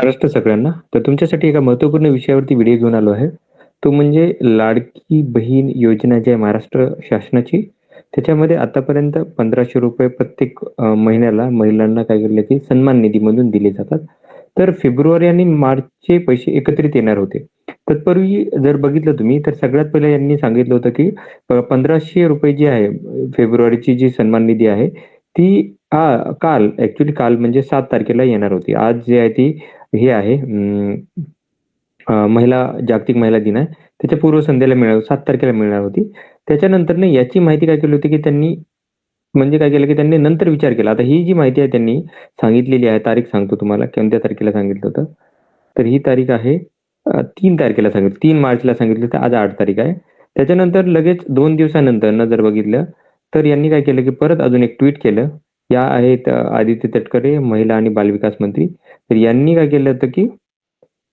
महाराष्ट्र सगळ्यांना. तर तुमच्यासाठी एका महत्त्वपूर्ण विषयावरती व्हिडिओ घेऊन आलो आहे. तो म्हणजे लाडकी बहीण योजना जी आहे महाराष्ट्र शासनाची त्याच्यामध्ये आतापर्यंत पंधराशे रुपये प्रत्येक महिन्याला महिलांना काय केलं की सन्मान निधीमधून दिले जातात. तर फेब्रुवारी आणि मार्चचे पैसे एकत्रित येणार होते. तत्पूर्वी जर बघितलं तुम्ही तर सगळ्यात पहिले यांनी सांगितलं होतं की पंधराशे रुपये जी आहे फेब्रुवारीची जी सन्मान निधी आहे ती आ, काल ऍक्च्युली काल म्हणजे सात तारखेला येणार होती. आज जी आहे ती हे आहे. महिला जागतिक महिला दिन आहे. त्याच्या पूर्व संध्याला मिळाल सात तारखेला मिळणार होती. त्याच्यानंतर याची माहिती काय केली होती की त्यांनी म्हणजे काय केलं की त्यांनी नंतर विचार केला. आता ही जी माहिती आहे त्यांनी सांगितलेली आहे तारीख सांगतो तुम्हाला कोणत्या तारखेला सांगितलं होतं? तर ही तारीख आहे तीन तारखेला सांगितलं तीन मार्चला सांगितलं तर आज आठ तारीख आहे. त्याच्यानंतर लगेच दोन दिवसानंतर जर बघितलं तर यांनी काय केलं की परत अजून एक ट्विट केलं. या आहेत आदित्य तटकरे महिला आणि बालविकास मंत्री. तर यांनी काय केलं होतं की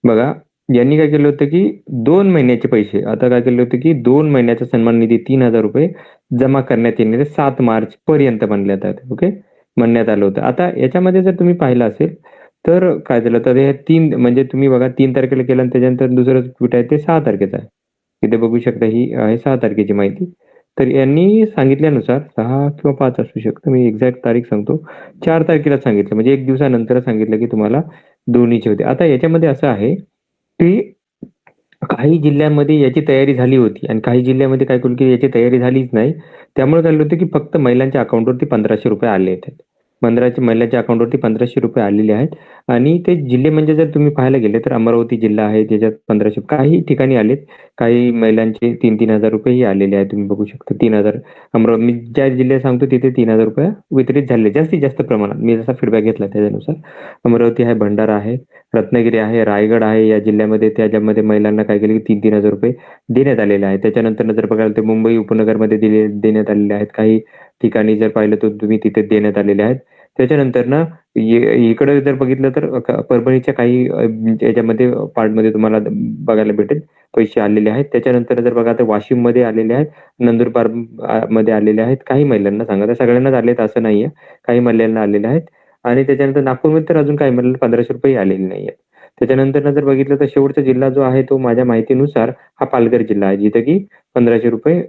बघा यांनी काय केलं होतं की दोन महिन्याचे पैसे आता काय केलं होतं की दोन महिन्याचा सन्मान निधी तीन हजार रुपये जमा करण्यात येणारे सात मार्च पर्यंत म्हणण्यात आले ओके? म्हणण्यात आलं होतं. आता याच्यामध्ये जर तुम्ही पाहिलं असेल तर काय झालं तर हे तीन म्हणजे तुम्ही बघा तीन तारखेला केलं आणि त्याच्यानंतर दुसरं ट्विट आहे ते सहा तारखेचं आहे. इथे बघू शकता ही आहे सहा तारखेची माहिती. तर यांनी सांगितल्यानुसार सहा किंवा पाच असू शकतं. मी एक्झॅक्ट तारीख सांगतो. चार तारखेला सांगितलं. म्हणजे एक दिवसानंतर सांगितलं की तुम्हाला दोन्हीचे होते. आता याच्यामध्ये असं आहे की काही जिल्ह्यांमध्ये याची तयारी झाली होती आणि काही जिल्ह्यामध्ये काय करू की याची तयारी झालीच नाही. त्यामुळे झालं होतं की फक्त महिलांच्या अकाउंटवरती पंधराशे रुपये आले आहेत मंदिराच्या महिलांच्या अकाउंटवरती पंधराशे रुपये आलेले आहेत. आणि ते जिल्हे म्हणजे जर तुम्ही पाहायला गेले तर अमरावती जिल्हा आहे ज्याच्यात पंधराशे काही ठिकाणी आलेत. काही महिलांचे तीन तीन हजार रुपयेही आलेले आहेत. तुम्ही बघू शकता तीन हजार अमरावती मी ज्या जिल्ह्यात सांगतो तिथे तीन हजार रुपये वितरित झाले. जास्तीत जास्त प्रमाणात. मी जसा फीडबॅक घेतला त्याच्यानुसार. अमरावती आहे भंडारा आहे रत्नागिरी आहे रायगड आहे. या जिल्ह्यामध्ये त्याच्यामध्ये महिलांना काय केले की तीन तीन हजार रुपये देण्यात आलेले आहेत. त्याच्यानंतर जर बघाल तर मुंबई उपनगरमध्ये दिले देण्यात आलेले आहेत. काही ठिकाणी जर पाहिलं तर तुम्ही तिथे देण्यात आलेले आहेत. त्याच्यानंतर ना इकडे जर बघितलं तर परभणीच्या काही अ, याच्यामध्ये पार्टमध्ये तुम्हाला बघायला भेटेल. पैसे आलेले आहेत. त्याच्यानंतर जर बघा तर वाशिममध्ये आलेले आहेत नंदुरबार अ, मध्ये आलेले आहेत. काही महिलांना सांगा तर सगळ्यांनाच आलेत असं नाहीये काही महिलांना आलेले आहेत. आणि त्याच्यानंतर नागपूरमध्ये तर अजून काही महिलांना पंधराशे रुपये आलेले नाहीये त्याच्यानंतर जर बघितलं तर शेवटचा जिल्हा जो आहे तो माझ्या माहितीनुसार हा पालघर जिल्हा आहे. जिथे की पंधराशे रुपये अ,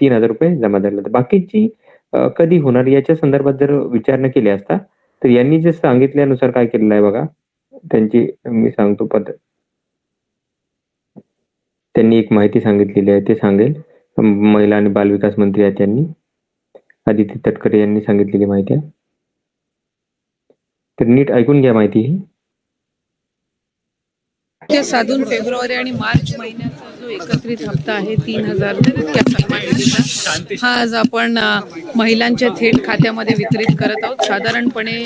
तीन हजार रुपये जमा झाले होते. बाकीची कधी होणार याच्या संदर्भात जर विचारणा केली असता तर यांनी जे सांगितल्यानुसार काय केलेलं आहे बघा. त्यांची मी सांगतो पद्धत त्यांनी एक माहिती सांगितलेली आहे ते सांगेल. महिला आणि बालविकास मंत्री आहेत त्यांनी आदित्य तटकरे यांनी सांगितलेली माहिती आहे. तर नीट ऐकून घ्या माहिती ही. साधून फेब्रुवारी आणि मार्च महिन्याचा जो एकत्रित हप्ता आहे तीन हजार हा आज आपण महिलांच्या थेट खात्यामध्ये वितरित करत आहोत. साधारणपणे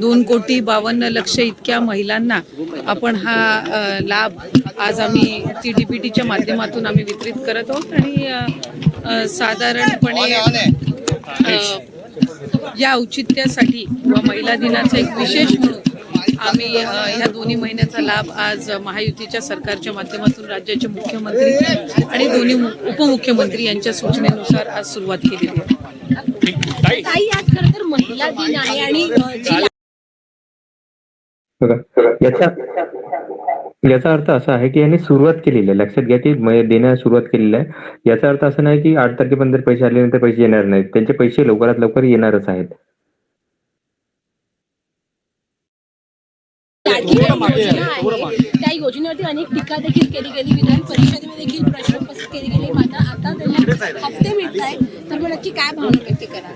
दोन कोटी बावन्न लक्ष इतक्या महिलांना आपण हा लाभ आज आम्ही टी डी पी टीच्या माध्यमातून आम्ही वितरित करत आहोत. आणि साधारणपणे या औचित्यासाठी व महिला दिनाचा एक विशेष म्हणून आम्ही ह्या दोन्ही महिन्याचा लाभ आज महायुतीच्या सरकारच्या माध्यमातून राज्याचे मुख्यमंत्री आणि दोन्ही उपमुख्यमंत्री यांच्या सूचनेनुसार आज सुरुवात केलेली आहे. ताई आज खरं तर महिला दिन आहे आणि अ, जी बघा याचा याचा अर्थ असा आहे की यांनी सुरुवात केलेली आहे. लक्षात घ्या की म- देण्यास सुरुवात केलेली आहे. याचा अर्थ असा नाही की आठ तारखेपर्यंत पैसे आल्यानंतर पैसे येणार नाहीत. त्यांचे पैसे लवकरात लवकर येणारच आहेत लाडकी बहीण योजना आहे त्या योजनेवरती अनेक टीका देखील केली गेली. विधान परिषदेमध्ये देखील प्रश्न उपस्थित केले गेले. मात्र आता त्यांना हफ्ते मिळत आहेत. तर मग नक्की काय भावना व्यक्त करा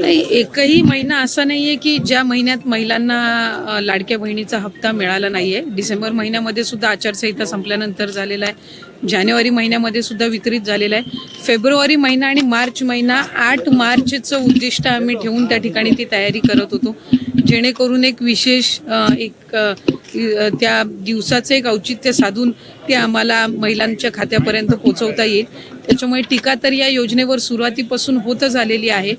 नाही, एकही महिना असा नाहीये की ज्या महिन्यात महिलांना लाडक्या बहिणीचा हप्ता मिळाला नाहीये. डिसेंबर महिन्यामध्ये सुद्धा आचारसंहिता संपल्यानंतर झालेला आहे. जानेवारी महिन्यामध्ये सुद्धा वितरित झालेला आहे. फेब्रुवारी महिना आणि मार्च महिना आठ मार्चचं उद्दिष्ट आम्ही ठेवून त्या ठिकाणी ती तयारी करत होतो. जेणेकरून एक विशेष एक त्या दिवसाचं एक औचित्य साधून ते आम्हाला महिलांच्या खात्यापर्यंत पोचवता येईल. त्याच्यामुळे टीका तर या योजनेवर सुरुवातीपासून होतच आलेली आहे.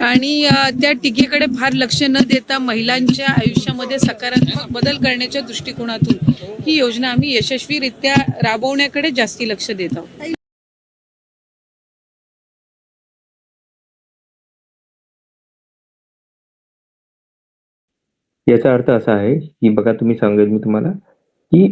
आणि त्या टीकेकडे फार लक्ष न देता महिलांच्या आयुष्यामध्ये सकारात्मक बदल करण्याच्या दृष्टिकोनातून ही योजना आम्ही यशस्वीरित्या राबवण्याकडे जास्ती लक्ष देत आहोत. याचा अर्थ असा आहे की बघा तुम्ही सांगेल मी तुम्हाला की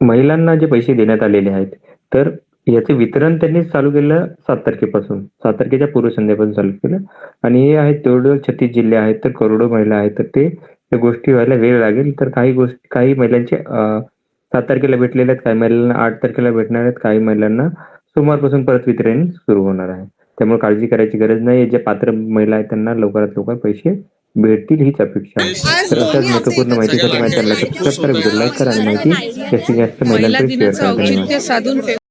महिलांना जे पैसे देण्यात आलेले आहेत तर याचे वितरण त्यांनी चालू केलं सात तारखेपासून. सात तारखेच्या पूर्व संध्यापासून चालू केलं. आणि हे आहेत तेवढं छत्तीस जिल्हे आहेत तर करोडो महिला आहेत तर ते त्या गोष्टी व्हायला वेळ लागेल. तर काही गोष्टी काही महिलांचे सात तारखेला भेटलेले आहेत काही महिलांना आठ तारखेला भेटणार आहेत काही महिलांना सोमवारपासून परत वितरण सुरू होणार आहे. त्यामुळे काळजी करायची गरज नाही ज्या पात्र महिला आहेत त्यांना लवकरात लवकर पैसे भेटतील हीच अपेक्षा तर अशाच महत्त्वपूर्ण माहितीसाठी माझ्या चॅनलला सबस्क्राईब करा लाईक करा आणि माहिती जास्तीत जास्त महिला महिलांकडे शेअर करा. धन्यवाद